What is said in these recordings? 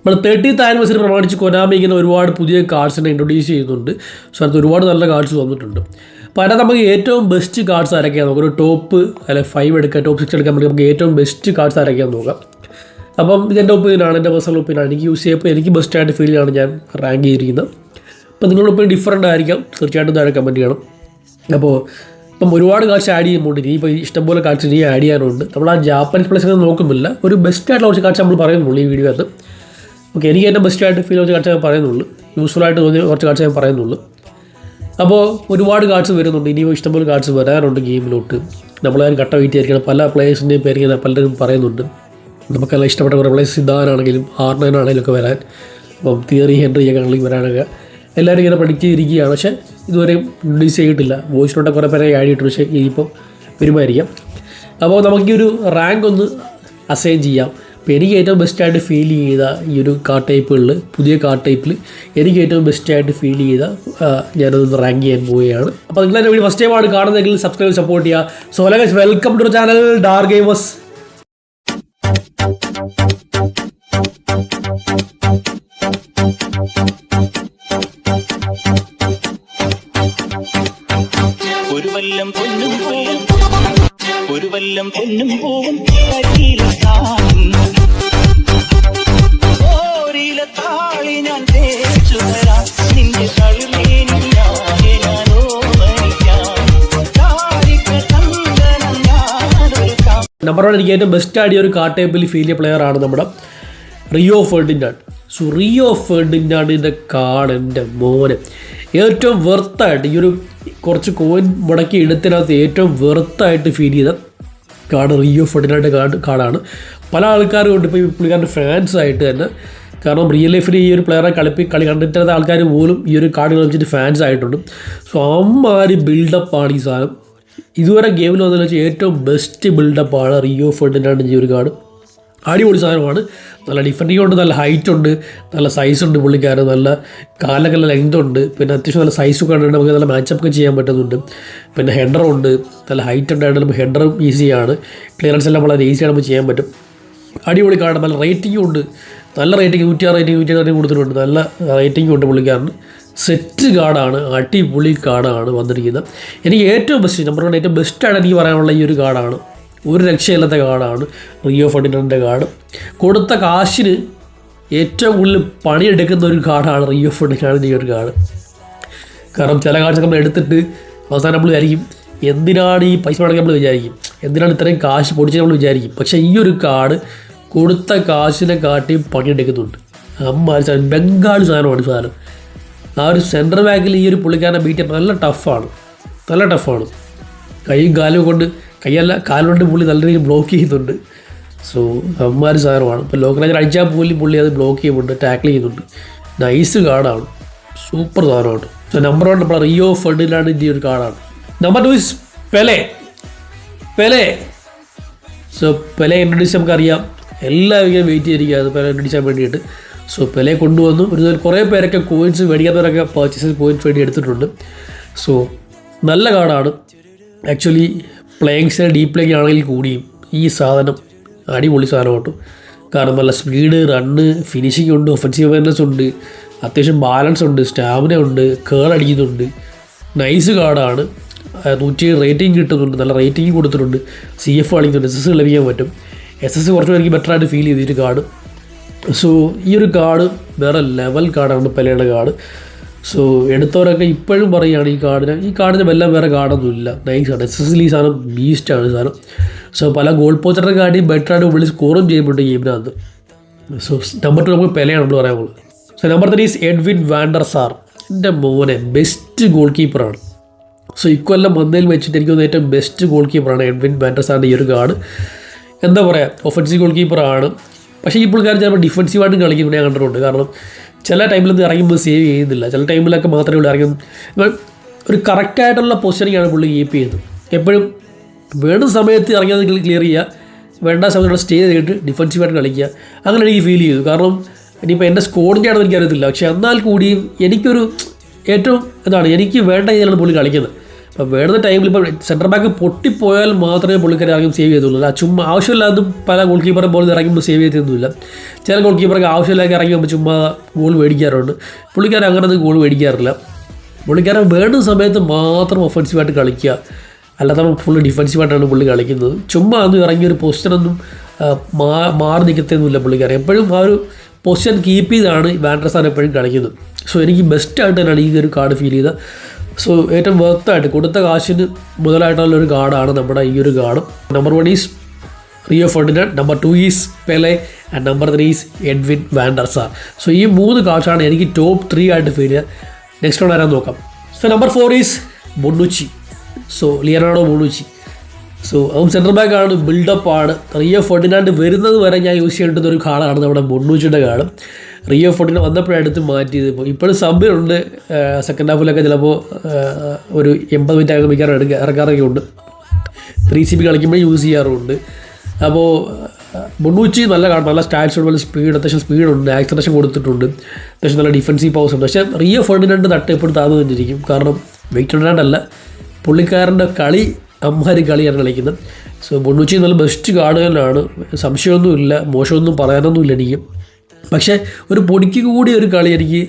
നമ്മൾ thirtieth anniversary പ്രമാണിച്ച് Konami ഇങ്ങനെ ഒരുപാട് പുതിയ കാർഡ്സിനെ ഇൻട്രൊഡ്യൂസ് ചെയ്യുന്നുണ്ട്. സോ അത് ഒരുപാട് നല്ല കാർഡ്സ് വന്നിട്ടുണ്ട്. അപ്പോൾ അതിനകത്ത് നമുക്ക് ഏറ്റവും ബെസ്റ്റ് കാർഡ്സ് ആരൊക്കെയാണ് നോക്കാം? ഒരു ടോപ്പ് അല്ലെ ഫൈവ് എടുക്കുക ടോപ്പ് സിക്സ് എടുക്കാൻ വേണ്ടി നമുക്ക് ഏറ്റവും ബെസ്റ്റ് കാർഡ്സ് ആരൊക്കെയാണെന്ന് നോക്കാം. അപ്പം ഇതെന്റെ ഒപ്പീനിയനാണ് എന്റെ പേഴ്സണൽ ഒപ്പീനിയനാണ് എനിക്ക് യൂസ് ചെയ്യുമ്പോൾ എനിക്ക് ബെസ്റ്റ് ആയിട്ട് ഫീൽ ചെയ്യാണ് ഞാൻ റാങ്ക് ചെയ്തിരിക്കുന്നത്. അപ്പോൾ നിങ്ങളുടെ ഒപ്പീനിയൻ ഡിഫറന്റ് ആയിരിക്കാം. തീർച്ചയായിട്ടും താഴെ കമന്റ് ചെയ്യണം. അപ്പോൾ ഇപ്പം ഒരുപാട് കാർഡ്സ് ആഡ് ചെയ്യുമ്പോൾ ഇനി ഇപ്പോൾ ഇഷ്ടംപോലെ കാർഡ്സ് ഇനി ആഡ് ചെയ്യാനുണ്ട്. നമ്മൾ ആ ജാപ്പനീസ് പ്ലേസ് നോക്കുന്നില്ല. ഒരു ബെസ്റ്റ് ആയിട്ടുള്ള കുറച്ച് കാർഡ്സ് നമ്മൾ പറയുന്നുള്ളൂ ഈ വീഡിയോ അകത്ത്. ഓക്കെ എനിക്ക് ഏറ്റവും ബെസ്റ്റ് ആയിട്ട് ഫീൽ കുറച്ച് കാഴ്ച ഞാൻ പറയുന്നുള്ളൂ. യൂസ്ഫുൾ ആയിട്ട് തോന്നിയ കുറച്ച് കാഴ്ച ഞാൻ പറയുന്നുള്ളൂ. അപ്പോൾ ഒരുപാട് കാർഡ്സ് വരുന്നുണ്ട്. ഇനിയും ഇഷ്ടംപോലെ കാർഡ്സ് വരാനുണ്ട് ഗെയിമിലോട്ട് നമ്മളാരും കട്ട വെയിറ്റ് ചെയ്തിരിക്കണം പല പ്ലേയേഴ്സിന്റെയും പേര് ഞാൻ പലരും പറയുന്നുണ്ട്. നമുക്കെല്ലാം ഇഷ്ടപ്പെട്ട കുറേ പ്ലേയേഴ്സ് സിദ്ധാനാണെങ്കിലും ആർണനാണെങ്കിലും ഒക്കെ വരാൻ. അപ്പം തിയറി ഹെൻറി ഒക്കെ ആണെങ്കിലും വരാനൊക്കെ എല്ലാവരും ഇങ്ങനെ പഠിച്ച് ഇരിക്കുകയാണ് പക്ഷേ ഇതുവരെ റിലീസ് ചെയ്തിട്ടില്ല. വോയിസ് നോട്ടൊക്കെ കുറേ പേരെ ചെയ്തിട്ടുണ്ട്. പക്ഷേ ഇനിയിപ്പോൾ വരുമായിരിക്കാം. അപ്പോൾ നമുക്ക് ഈ ഒരു റാങ്ക് ഒന്ന് അസൈൻ ചെയ്യാം. അപ്പോൾ എനിക്ക് ഏറ്റവും ബെസ്റ്റായിട്ട് ഫീൽ ചെയ്ത ഈ ഒരു കാർ ടൈപ്പുകളിൽ പുതിയ കാർ ടൈപ്പിൽ എനിക്ക് ഏറ്റവും ബെസ്റ്റായിട്ട് ഫീൽ ചെയ്ത ഞാനത് റാങ്ക് ചെയ്യാൻ പോവുകയാണ്. അപ്പോൾ നിങ്ങൾ എന്റെ വീഡിയോ ഫസ്റ്റ് ആണ് കാണുന്നതെങ്കിൽ സബ്സ്ക്രൈബ് സപ്പോർട്ട് ചെയ്യുക സോ ലഗസ് വെൽക്കം ടു ചാനൽ ഡാർ ഗെയിമേഴ്സ് വല്ലം പൊന്നും പോവും ഒരു വല്ലം പൊന്നും പൂവും നമ്പർ വൺ എനിക്ക് ഏറ്റവും ബെസ്റ്റ് ആടിയ ഒരു കാർ ടൈപ്പിൽ ഫീൽ ചെയ്യ പ്ലെയർ ആണ് നമ്മുടെ റിയോ ഫെർഡിനാണ് സോ റിയോ ഫെർഡിനാണിന്റെ കാർഡ് എന്റെ മോനെ. ഏറ്റവും വെർത്തായിട്ട് ഈ ഒരു കുറച്ച് കോയിൻ മുടക്കി എടുത്തിനകത്ത് ഏറ്റവും വെർത്തായിട്ട് ഫീൽ ചെയ്ത കാർഡ് റിയോ ഫെർഡിനാന്റെ കാർഡ് കാടാണ് പല ആൾക്കാരും ഉണ്ട് ഇപ്പോൾ ഈ പുള്ളിക്കാരന്റെ ഫാൻസ് ആയിട്ട് തന്നെ. കാരണം റിയൽ ലൈഫിൽ ഈ ഒരു പ്ലെയറെ കളിപ്പി കളി കണ്ടിട്ടുള്ള ആൾക്കാർ പോലും ഈ ഒരു കാർഡ് കളിച്ചിട്ട് ഫാൻസ് ആയിട്ടുണ്ട്. സോ അമ്മാരി ബിൽഡപ്പാണ് ഈ സാധനം. ഇതുവരെ ഗെയിമിൽ വന്നതിൽ വെച്ച് ഏറ്റവും ബെസ്റ്റ് ബിൽഡപ്പാണ് റിയോ ഫെർഡിനാണ്ട് ഈ ഒരു കാർഡ് അടിപൊളി സാധനമാണ്. നല്ല ഡിഫൻഡിങ് ഉണ്ട് നല്ല ഹൈറ്റ് ഉണ്ട് നല്ല സൈസ് ഉണ്ട് പുള്ളിക്കാരൻ നല്ല കാലൊക്കെ നല്ല ലെങ്ത് ഉണ്ട്. പിന്നെ അത്യാവശ്യം നല്ല സൈസൊക്കെ ഉണ്ട് നമുക്ക് നല്ല മാച്ചപ്പ് ഒക്കെ ചെയ്യാൻ പറ്റുന്നുണ്ട്. പിന്നെ ഹെഡർ ഉണ്ട് നല്ല ഹൈറ്റ് ഉണ്ടായിട്ട് നമുക്ക് ഹെഡറും ഈസിയാണ് ക്ലിയറൻസ് എല്ലാം വളരെ ഈസിയാണ് നമുക്ക് ചെയ്യാൻ പറ്റും. അടിപൊളി കാർഡ് നല്ല റേറ്റിംഗും ഉണ്ട്. നല്ല റേറ്റിംഗ് നൂറ്റി ആറ് റേറ്റിംഗ് നൂറ്റി റേറ്റിംഗ് കൊടുത്തിട്ടുണ്ട്. നല്ല റേറ്റിംഗും ഉണ്ട് പുള്ളിക്കാരന്. സെറ്റ് കാർഡാണ് അടിപൊളി കാർഡാണ് വന്നിരിക്കുന്നത്. എനിക്ക് ഏറ്റവും ബെസ്റ്റ് നമ്പർ വൺ ഏറ്റവും ബെസ്റ്റായിട്ട് എനിക്ക് പറയാനുള്ള ഈ ഒരു കാർഡാണ് ഒരു രക്ഷയില്ലാത്ത കാർഡാണ് റിയോ ഫെർഡിനന്റെ കാർഡ് കൊടുത്ത കാശിന് ഏറ്റവും കൂടുതൽ പണിയെടുക്കുന്ന ഒരു കാർഡാണ് റിയോ ഫെർഡിനാണ് ഈ ഒരു കാർഡ് കാരണം ചില കാഴ്ച നമ്മൾ എടുത്തിട്ട് അവസാനം നമ്മൾ വിചാരിക്കും എന്തിനാണ് ഈ പൈസ മുടക്കി നമ്മൾ വിചാരിക്കും? എന്തിനാണ് ഇത്രയും കാശ് പൊടിച്ച് നമ്മൾ വിചാരിക്കും? പക്ഷേ ഈ ഒരു കാർഡ് കൊടുത്ത കാശിനെ കാട്ടി പണിയെടുക്കുന്നുണ്ട്. അമ്മ ബംഗാളി സാധനമാണ് സാധനം. ആ ഒരു സെന്റർ ബാക്കിൽ ഈ ഒരു പുള്ളിക്കാരനെ ബീറ്റ് ചെയ്യാൻ നല്ല ടഫാണ് നല്ല ടഫാണ് കൈയും കാലും കൊണ്ട് കൈയല്ല കാലുകൊണ്ട് പുള്ളി നല്ല രീതിയിൽ ബ്ലോക്ക് ചെയ്യുന്നുണ്ട്. സോ അമ്മമാർ സാധനമാണ് ഇപ്പോൾ ലോക്കലൈസർ അടിച്ചാൽ പോലും പുള്ളി അത് ബ്ലോക്ക് ചെയ്യുന്നുണ്ട് ടാക്കിൾ ചെയ്യുന്നുണ്ട്. നൈസ് കാർഡാണ് സൂപ്പർ സാധനമാണ് സോ നമ്പർ വൺ നമ്മുടെ റിയോ ഫെഡിലാണ് ഇതിന്റെ ഒരു കാർഡാണ് number two is Pele Pele so Pele introduce നമുക്കറിയാം എല്ലാവരും വെയിറ്റ് ചെയ്തിരിക്കുക അത് പെലെ ഇൻട്രൊഡ്യൂസ് ചെയ്യാൻ വേണ്ടിയിട്ട്. സോ പെലെ കൊണ്ടുവന്നു. ഒരു കുറേ പേരൊക്കെ കോയിൻസ് മേടിക്കാത്തവരൊക്കെ പർച്ചേസ് കോയിൻസ് വേണ്ടി എടുത്തിട്ടുണ്ട്. സോ നല്ല കാർഡാണ് actually playing style deep playing ആണെങ്കിൽ കൂടിയും ഈ സാധനം അടിപൊളി സാധനം കേട്ടോ. കാരണം നല്ല സ്പീഡ് റണ്ണ് ഫിനിഷിംഗ് ഉണ്ട് ഒഫൻസീവ് അവയർനെസ് ഉണ്ട് അത്യാവശ്യം ബാലൻസ് ഉണ്ട് സ്റ്റാമിന ഉണ്ട് കേൾ അടിക്കുന്നുണ്ട്. നൈസ് കാർഡാണ് നൂറ്റി റേറ്റിംഗ് കിട്ടുന്നുണ്ട് നല്ല റേറ്റിംഗ് കൊടുത്തിട്ടുണ്ട്. സി എഫ് കളിക്കുന്നുണ്ട് എസ് എസ് ലഭിക്കാൻ പറ്റും. എസ് എസ് കുറച്ചും എനിക്ക് ബെറ്ററായിട്ട് ഫീൽ ചെയ്തിട്ട് കാർഡ് സോ ഈ ഒരു കാർഡ് വേറെ ലെവൽ കാർഡാണ് പെലയുടെ കാർഡ് സോ എടുത്തവരൊക്കെ ഇപ്പോഴും പറയുകയാണ് ഈ കാർഡിന് ഈ കാർഡിന് വല്ല വേറെ കാർഡൊന്നും ഇല്ല നൈസാണ് എസ് എസ് ഈ സാധനം ബീസ്റ്റാണ് സാധനം. സോ പല ഗോൾ പോച്ചറിനെ കാട്ടി ബെറ്ററായിട്ട് ഉള്ളിൽ സ്കോറും ചെയ്യുന്നുണ്ട് ഗെയിമിനകത്ത് സോ നമ്പർ ടു നമുക്ക് പെലയാണ് നമ്മൾ പറയാൻ so number three is Edwin van der Sar എന്റെ മോനെ ബെസ്റ്റ് ഗോൾ കീപ്പറാണ് സോ ഇക്കൊല്ലം വന്നതിൽ വെച്ചിട്ട് എനിക്ക് തോന്നുന്നു ഏറ്റവും ബെസ്റ്റ് ഗോൾ കീപ്പറാണ് എഡ്വിൻ വാൻഡർ സാറിന്റെ ഈ ഒരു കാർഡ് എന്താ പറയുക ഒഫൻസീവ് ഗോൾ കീപ്പറാണ് പക്ഷേ ഈ പുള്ളിക്കാർ ചിലപ്പോൾ ഡിഫൻസീവായിട്ട് കളിക്കുന്നത് ഞാൻ കണ്ടിട്ടുണ്ട്. കാരണം ചില ടൈമിലൊന്നും ഇറങ്ങുമ്പോൾ സേവ് ചെയ്യുന്നില്ല. ചില ടൈമിലൊക്കെ മാത്രമേ ഉള്ളൂ ഇറങ്ങും. ഒരു കറക്റ്റായിട്ടുള്ള പൊസിഷനിങ്ങാണ് പുള്ളി കീപ്പ് ചെയ്യുന്നത്. എപ്പോഴും വേണ്ട സമയത്ത് ഇറങ്ങിയത് ക്ലിയർ ചെയ്യുക. വേണ്ട സമയത്ത് സ്റ്റേ ചെയ്തിട്ട് ഡിഫൻസീവായിട്ട് കളിക്കുക. അങ്ങനെ എനിക്ക് ഫീൽ ചെയ്തു. കാരണം ഇനിയിപ്പോൾ എന്റെ സ്കോഡിന്റെ ആണെന്ന് എനിക്കറിയത്തില്ല. പക്ഷേ എന്നാൽ കൂടിയും എനിക്കൊരു ഏറ്റവും എന്താണ് എനിക്ക് വേണ്ട രീതിയിലാണ് പുള്ളി കളിക്കുന്നത്. അപ്പോൾ വേണ്ട ടൈമിൽ ഇപ്പോൾ സെന്റർ ബാക്ക് പൊട്ടിപ്പോയാൽ മാത്രമേ പുള്ളിക്കാരെ ഇറങ്ങി സേവ് ചെയ്തുള്ളൂ. അല്ല ചുമ്മാ ആവശ്യമില്ലാതെ പല ഗോൾ കീപ്പറെ ബോൾ ഇറങ്ങുമ്പോൾ സേവ് ചെയ്തൊന്നുമില്ല ചില ഗോൾ കീപ്പർക്ക് ആവശ്യമില്ലാതെ ഇറങ്ങി പോകുമ്പോൾ ചുമ്മാ ഗോൾ മേടിക്കാറുണ്ട്. പുള്ളിക്കാരൻ അങ്ങനൊന്നും ഗോൾ മേടിക്കാറില്ല. പുള്ളിക്കാരൻ വേണ്ട സമയത്ത് മാത്രം ഒഫൻസീവായിട്ട് കളിക്കുക. അല്ലാതെ ഫുള്ള് ഡിഫൻസീവായിട്ടാണ് പുള്ളി കളിക്കുന്നത്. ചുമ്മാ ഒന്നും ഇറങ്ങിയ ഒരു പൊസിഷനൊന്നും മാ മാറി നിൽക്കത്തൊന്നുമില്ല പുള്ളിക്കാരൻ എപ്പോഴും ആ ഒരു പൊസിഷൻ കീപ്പ് ചെയ്താണ് വാൻഡ്രസാൻ എപ്പോഴും കളിക്കുന്നത്. സോ എനിക്ക് ബെസ്റ്റായിട്ട് തന്നെയാണ് ഈ ഒരു കാർഡ് ഫീൽ ചെയ്തത്. സോ ഏറ്റവും വർത്തായിട്ട് കൊടുത്ത കാശിന് മുതലായിട്ടുള്ള ഒരു കാർഡാണ് നമ്മുടെ ഈ ഒരു card. Number one is Rio Ferdinand number two is Pele and number three is Edwin van der Sar so ഈ മൂന്ന് കാശാണ് എനിക്ക് ടോപ്പ് ത്രീ ആയിട്ട് ഫീൽ ചെയ്യുക നെക്സ്റ്റ് വൺ ആരാൻ നോക്കാം. So number four is Bonucci so Leonardo Bonucci so അതും centre back ആണ് ബിൽഡപ്പ് ആണ്. റിയോ ഫെർഡിനാൻഡ് വരുന്നത് വരെ ഞാൻ യൂസ് ചെയ്യേണ്ടുന്ന ഒരു കാളാണ് നമ്മുടെ ബൊണ്ണൂച്ചിയുടെ കാൾ. റിയോ ഫെർഡിനാൻഡ് വന്നപ്പോഴേ എടുത്ത് മാറ്റിയത്. ഇപ്പോൾ ഇപ്പോഴും സബ്ബിലുണ്ട് സെക്കൻഡ് ഹാഫിലൊക്കെ ചിലപ്പോൾ ഒരു എൺപത് മിനിറ്റ് ആകുമ്പോൾ മിക്കവാറും എടുക്കുക ഇറക്കാറൊക്കെ ഉണ്ട് ത്രീ സി ബി കളിക്കുമ്പോൾ യൂസ് ചെയ്യാറുണ്ട് അപ്പോൾ മുന്നൂറ്റി നല്ല കാണും നല്ല സ്റ്റാറ്റ്സ് നല്ല സ്പീഡ് അത്യാവശ്യം സ്പീഡുണ്ട് ആക്സലേഷൻ കൊടുത്തിട്ടുണ്ട്. അത്യാവശ്യം നല്ല ഡിഫൻസീവ് പവേഴ്സ് ഉണ്ട്. പക്ഷേ റിയോ ഫെർഡിനൻഡ് തട്ട് എപ്പോഴും താന്നു തന്നിരിക്കും കാരണം വെയിറ്റ് ഉണ്ടാണ്ടല്ല പുള്ളിക്കാരന്റെ കളി അമ്മാരി കളിയാണ് കളിക്കുന്നത്. സോ ബൊണ്ണൂച്ചി നല്ല ബെസ്റ്റ് കാർഡുകളിലാണ് സംശയമൊന്നുമില്ല മോശമൊന്നും പറയാനൊന്നുമില്ല എനിക്ക്. പക്ഷേ ഒരു പൊടിക്ക് കൂടി ഒരു കളി എനിക്ക്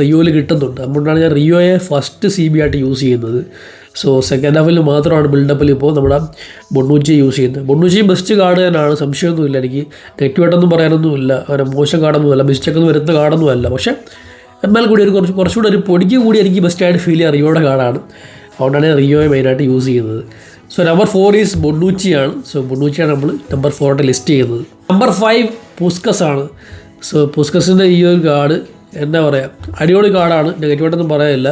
റിയോയിൽ കിട്ടുന്നുണ്ട്. അതുകൊണ്ടാണ് ഞാൻ റിയോയെ ഫസ്റ്റ് സി ബി ആയിട്ട് യൂസ് ചെയ്യുന്നത്. സോ സെക്കൻഡ് ഹാഫിൽ മാത്രമാണ് ബിൽഡപ്പിൽ ഇപ്പോൾ നമ്മുടെ ബൊണ്ണൂച്ചി യൂസ് ചെയ്യുന്നത്. ബൊണ്ണൂച്ചി ബെസ്റ്റ് കാർഡ് തന്നെയാണ് സംശയമൊന്നുമില്ല എനിക്ക്. നെഗറ്റീവായിട്ടൊന്നും പറയാനൊന്നുമില്ല. അവരെ മോശം കാർഡൊന്നുമല്ല മിസ്റ്റേക്കൊന്നും വരുന്ന കാർഡൊന്നുമല്ല പക്ഷേ എന്നാൽ കൂടി ഒരു കുറച്ച് കുറച്ചുകൂടി ഒരു പൊടിക്ക് കൂടി എനിക്ക് ബെസ്റ്റായിട്ട് ഫീൽ ചെയ്യുക റിയോയുടെ കാർഡാണ് അതുകൊണ്ടാണ് ഞാൻ റിയോയെ മെയിനായിട്ട് യൂസ് ചെയ്യുന്നത്. സോ നമ്പർ ഫോർ ഈസ് ബൊണ്ണൂച്ചിയാണ് സോ ബൊണ്ണൂച്ചിയാണ് നമ്മൾ നമ്പർ ഫോറിന്റെ ലിസ്റ്റ് ചെയ്യുന്നത്. നമ്പർ ഫൈവ് പുസ്കസ് ആണ് സോ പുസ്കസിന്റെ ഈ ഒരു കാർഡ് എന്താ പറയുക അടിപൊളി കാർഡാണ് നെഗറ്റീവായിട്ടൊന്നും പറയാനില്ല.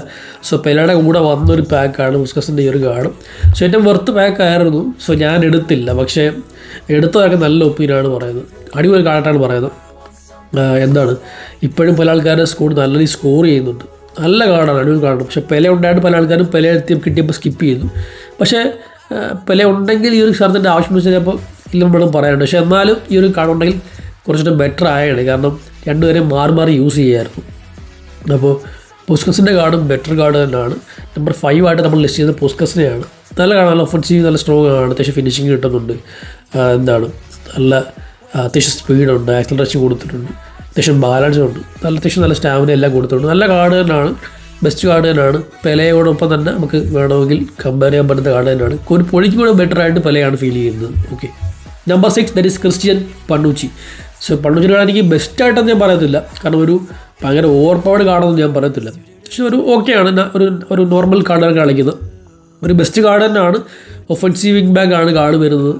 സോ പെലയുടെ കൂടെ വന്നൊരു പാക്കാണ് പുസ്കസിന്റെ ഈ ഒരു കാർഡ് സോ ഏറ്റവും വെർത്ത് പാക്കായിരുന്നു സോ ഞാൻ എടുത്തില്ല. പക്ഷേ എടുത്തതൊക്കെ നല്ല ഒപ്പീനിയനാണ് പറയുന്നത്. അടിപൊളി കാർഡായിട്ടാണ് പറയുന്നത്. എന്താണ്? ഇപ്പോഴും പല ആൾക്കാരുടെ സ്കോർ നല്ല രീതിയിൽ സ്കോർ ചെയ്യുന്നുണ്ട്. നല്ല കാർഡാണ് അടിപൊളി കാർഡാണ് പക്ഷേ പെല ഉണ്ടായിട്ട് പല ആൾക്കാരും പെല എത്തി കിട്ടിയപ്പോൾ സ്കിപ്പ് ചെയ്തു. പക്ഷേ പെല ഉണ്ടെങ്കിൽ ഈ ഒരു സ്ഥലത്തിന്റെ ആവശ്യം എന്ന് ചിലപ്പോൾ ഇല്ലെന്ന് വേണം പറയാനുണ്ട്. പക്ഷേ എന്നാലും ഈ ഒരു കാർഡ് ഉണ്ടെങ്കിൽ കുറച്ചുകൂടെ ബെറ്റർ ആയാണ്. കാരണം രണ്ടുപേരെയും മാറി മാറി യൂസ് ചെയ്യായിരുന്നു. അപ്പോൾ പുസ്കസിന്റെ കാർഡും ബെറ്റർ കാർഡ് തന്നെയാണ്. നമ്പർ ഫൈവ് ആയിട്ട് നമ്മൾ ലിസ്റ്റ് ചെയ്യുന്നത് പുസ്കസിനെയാണ്. നല്ല കാണാൻ നല്ല ഒഫൻസീവ് നല്ല സ്ട്രോങ് ആണ്. അത്യാവശ്യം ഫിനിഷിങ് കിട്ടുന്നുണ്ട്. എന്താണ്? നല്ല അത്യാവശ്യം സ്പീഡുണ്ട് ആക്സലറേഷൻ കൊടുത്തിട്ടുണ്ട്. അത്യാവശ്യം ബാലൻസ് ഉണ്ട്. നല്ല അത്യാവശ്യം നല്ല സ്റ്റാമിന എല്ലാം കൊടുത്തിട്ടുണ്ട്. നല്ല കാർഡ് തന്നെയാണ്. ബെസ്റ്റ് കാർഡ് തന്നെയാണ് പെലയോടൊപ്പം തന്നെ നമുക്ക് വേണമെങ്കിൽ കമ്പയർ ചെയ്യാൻ പറ്റുന്ന കാർഡ് തന്നെയാണ് ഒരു പൊളിക്ക് കൂടെ ബെറ്റർ ആയിട്ട് പെലയാണ് ഫീൽ ചെയ്യുന്നത്. Okay number six that is Christian Bonucci so പണ്ണൂച്ചിയുടെ എനിക്ക് ബെസ്റ്റായിട്ടെന്ന് ഞാൻ പറയത്തില്ല. കാരണം ഒരു ഭയങ്കര ഓവർ പവർഡ് കാർഡെന്ന് ഞാൻ പറയത്തില്ല. പക്ഷെ ഒരു ഓക്കെയാണ് ഒരു ഒരു നോർമൽ കാർഡാണ് കളിക്കുന്നത് ഒരു ബെസ്റ്റ് കാർഡ് തന്നെയാണ്. ഒഫൻസീവ് വിങ് ബാക്ക് ആണ് കാർഡ് വരുന്നത്.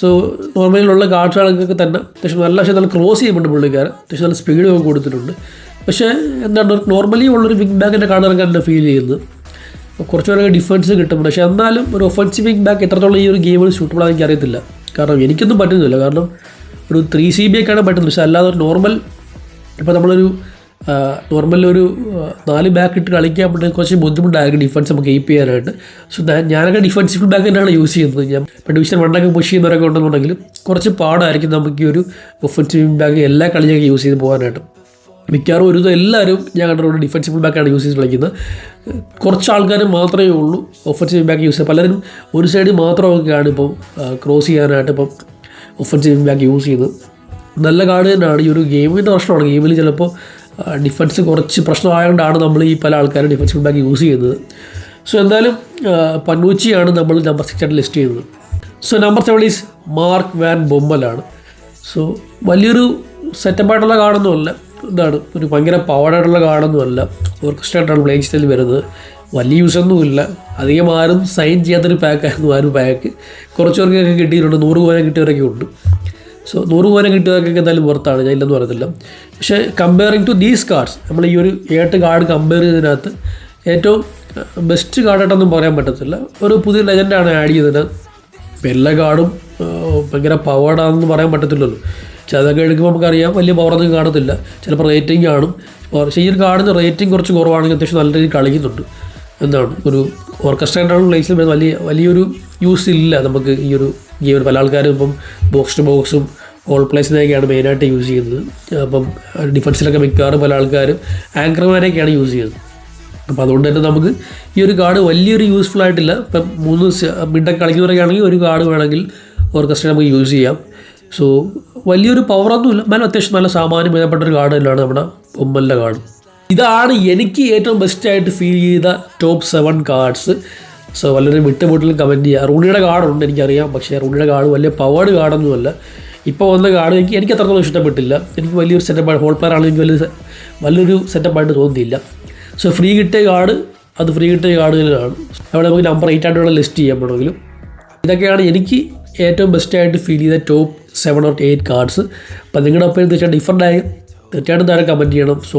സോ നോർമലിലുള്ള കാർഡുകളൊക്കെ തന്നെ അത്യാവശ്യം നല്ല പക്ഷേ നല്ല ക്രോസ് ചെയ്യുന്നുണ്ട് പുള്ളിക്കാരൻ. അത്യാവശ്യം നല്ല സ്പീഡൊക്കെ കൊടുത്തിട്ടുണ്ട്. പക്ഷേ എന്താണ് നോർമലി ഉള്ളൊരു വിങ് ബാക്കിന്റെ കാണാൻ തന്നെ ഫീൽ ചെയ്യുന്നത്. കുറച്ചുകൂടെ ഡിഫൻസ് കിട്ടും. പക്ഷേ എന്നാലും ഒരു ഒഫൻസീവ് വിങ് ബാക്ക് എത്രത്തോളം ഈ ഒരു ഗെയിമിൽ സൂട്ടബിൾ ആണെന്ന് എനിക്കറിയത്തില്ല. കാരണം എനിക്കൊന്നും പറ്റുന്നില്ല. കാരണം ഒരു ത്രീ സി ബി ഒക്കെയാണ് പറ്റുന്നത്. പക്ഷേ അല്ലാതെ ഒരു നോർമൽ ഇപ്പോൾ നമ്മളൊരു നോർമൽ ഒരു നാല് ബാക്ക് ഇട്ട് കളിക്കാൻ പറ്റുന്ന കുറച്ച് ബുദ്ധിമുട്ടായിരിക്കും ഡിഫൻസ് നമുക്ക് കീപ്പ് ചെയ്യാനായിട്ട്. സോ ഞാനൊക്കെ ഡിഫൻസീവ് ബാക്ക് തന്നെയാണ് യൂസ് ചെയ്യുന്നത്. ഞാൻ ഇപ്പോൾ ഡിവിഷൻ വണ്ണൊക്കെ പുഷ് ചെയ്യുന്നവരൊക്കെ ഉണ്ടെന്നുണ്ടെങ്കിൽ കുറച്ച് പാടായിരിക്കും നമുക്ക് ഈ ഒരു ഒഫൻസീവ് ബാക്ക് എല്ലാ കളിയൊക്കെ യൂസ് ചെയ്ത് പോകാനായിട്ട്. മിക്കവാറും ഒരു എല്ലാവരും ഞാൻ കണ്ടിട്ടുണ്ട് ഡിഫൻസീവ് ബാക്കാണ് യൂസ് ചെയ്ത് കളിക്കുന്നത്. കുറച്ച് ആൾക്കാർ മാത്രമേ ഉള്ളൂ ഒഫൻസീവ് ബാക്ക് യൂസ് ചെയ്യുക പലരും ഒരു സൈഡ് മാത്രമൊക്കെയാണ് ഇപ്പം ക്രോസ് ചെയ്യാനായിട്ട് ഇപ്പം ഒഫൻസീവ് ബാക്ക് യൂസ് ചെയ്യുന്നത്. നല്ല കാർഡ് തന്നെയാണ്. ഈ ഒരു ഗെയിമിന്റെ പ്രശ്നമാണ്. ഗെയിമിൽ ചിലപ്പോൾ ഡിഫൻസ് കുറച്ച് പ്രശ്നമായതുകൊണ്ടാണ് നമ്മൾ ഈ പല ആൾക്കാരും ഡിഫൻസീവ് ബാക്ക് യൂസ് ചെയ്യുന്നത്. സോ എന്തായാലും പന്നൂച്ചിയാണ് നമ്മൾ നമ്പർ സിക്സ് ആയിട്ട് ലിസ്റ്റ് ചെയ്യുന്നത്. So number seven is Mark van ബൊമ്മലാണ് so വലിയൊരു സെറ്റപ്പായിട്ടുള്ള കാർഡൊന്നുമല്ല എന്താണ് ഒരു ഭയങ്കര പവർഡായിട്ടുള്ള കാർഡൊന്നുമല്ല ഓർക്കസ്ട്രേറ്റാണ് പ്ലേയിങ് സ്റ്റൈൽ വരുന്നത്. വലിയ യൂസൊന്നുമില്ല അധികം ആരും സൈൻ ചെയ്യാത്തൊരു പാക്കായിരുന്നു ആ ഒരു പാക്ക് കുറച്ച് പേർക്കൊക്കെ കിട്ടിയിട്ടുണ്ട്. നൂറ് കോയിനെ കിട്ടിയവരൊക്കെ ഉണ്ട്. സോ നൂറ് കോയിനെ കിട്ടിയവർക്കൊക്കെ എന്തായാലും പുറത്താണ് ഞാൻ ഇല്ലെന്ന് പറയത്തില്ല പക്ഷേ കമ്പയറിങ് ടു ദീസ് കാർഡ്സ് നമ്മൾ ഈ ഒരു ഏട്ട് കാർഡ് കമ്പയർ ചെയ്തതിനകത്ത് ഏറ്റവും ബെസ്റ്റ് കാർഡായിട്ടൊന്നും പറയാൻ പറ്റത്തില്ല. ഒരു പുതിയ ലെജൻഡാണ് ആഡ് ചെയ്തത്. എല്ലാ കാർഡും ഭയങ്കര പവേർഡാണെന്ന് പറയാൻ പറ്റത്തില്ലല്ലോ. പക്ഷെ അതൊക്കെ എടുക്കുമ്പോൾ നമുക്കറിയാം വലിയ പവറൊന്നും കാണത്തില്ല. ചിലപ്പോൾ റേറ്റിംഗ് കാണും. പക്ഷേ ഈ ഒരു കാർഡിന് റേറ്റിംഗ് കുറച്ച് കുറവാണെങ്കിൽ അത്യാവശ്യം നല്ല രീതിയിൽ കളിക്കുന്നുണ്ട് എന്താണ് ഒരു ഓർക്കസ്ട്രേറ്റഡ് പ്ലേസിൽ വലിയ വലിയൊരു യൂസ് ഇല്ല നമുക്ക് ഈ ഒരു ഗെയിമിൽ പല ആൾക്കാരും ഇപ്പം ബോക്സ് ടു ബോക്സും ഓൾ പ്ലേസിനെയൊക്കെയാണ് മെയിനായിട്ട് യൂസ് ചെയ്യുന്നത്. അപ്പം ഡിഫൻസിലൊക്കെ മിക്കവാറും പല ആൾക്കാരും ആങ്കർമാരെയൊക്കെയാണ് യൂസ് ചെയ്യുന്നത്. അപ്പോൾ അതുകൊണ്ട് തന്നെ നമുക്ക് ഈ ഒരു കാർഡ് വലിയൊരു യൂസ്ഫുൾ ആയിട്ടില്ല. ഇപ്പം മൂന്ന് മിഡൊക്കെ കളിക്കുന്നവരൊക്കെ ആണെങ്കിൽ ഒരു കാർഡ് വേണമെങ്കിൽ ഓർക്കസ്ട്ര നമുക്ക് യൂസ് ചെയ്യാം. സോ വലിയൊരു പവറൊന്നുമില്ല എന്നാലും അത്യാവശ്യം നല്ല സാമാന്യം ഭേദപ്പെട്ട ഒരു കാർഡ് തന്നെയാണ് നമ്മുടെ പൊമ്മലിന്റെ കാർഡ് ഇതാണ് എനിക്ക് ഏറ്റവും ബെസ്റ്റായിട്ട് ഫീൽ ചെയ്ത ടോപ്പ് സെവൻ കാർഡ്സ് സോ വല്ലൊരു വിട്ടുമുട്ടിലും കമന്റ് ചെയ്യുക റൂണിയുടെ കാർഡുണ്ട് എനിക്കറിയാം. പക്ഷേ റൂണിയുടെ കാർഡ് വലിയ പവേർഡ് കാർഡൊന്നുമല്ല ഇപ്പോൾ വന്ന കാർഡ് എനിക്ക് എനിക്ക് അത്രത്തോളം ഇഷ്ടപ്പെട്ടില്ല. എനിക്ക് വലിയൊരു സെറ്റപ്പ് ഹോൾ പ്ലെയർ ആണെങ്കിൽ എനിക്ക് വലിയ വലിയൊരു വലിയൊരു സെറ്റപ്പായിട്ട് തോന്നിയില്ല. സോ ഫ്രീ കിട്ടിയ കാർഡ് അത് ഫ്രീ കിട്ടിയ കാർഡ് തന്നെയാണ്. അവിടെ നമുക്ക് നമ്പർ എയ്റ്റ് ആയിട്ടുള്ള ലിസ്റ്റ് ചെയ്യാൻ വേണമെങ്കിലും ഇതൊക്കെയാണ് എനിക്ക് ഏറ്റവും ബെസ്റ്റായിട്ട് ഫീൽ ചെയ്ത top seven or eight cards അപ്പോൾ നിങ്ങളുടെ ഒപ്പം തീർച്ചയായിട്ടും ഡിഫറന്റ് ആയി. തീർച്ചയായിട്ടും താരം കമന്റ് ചെയ്യണം. സോ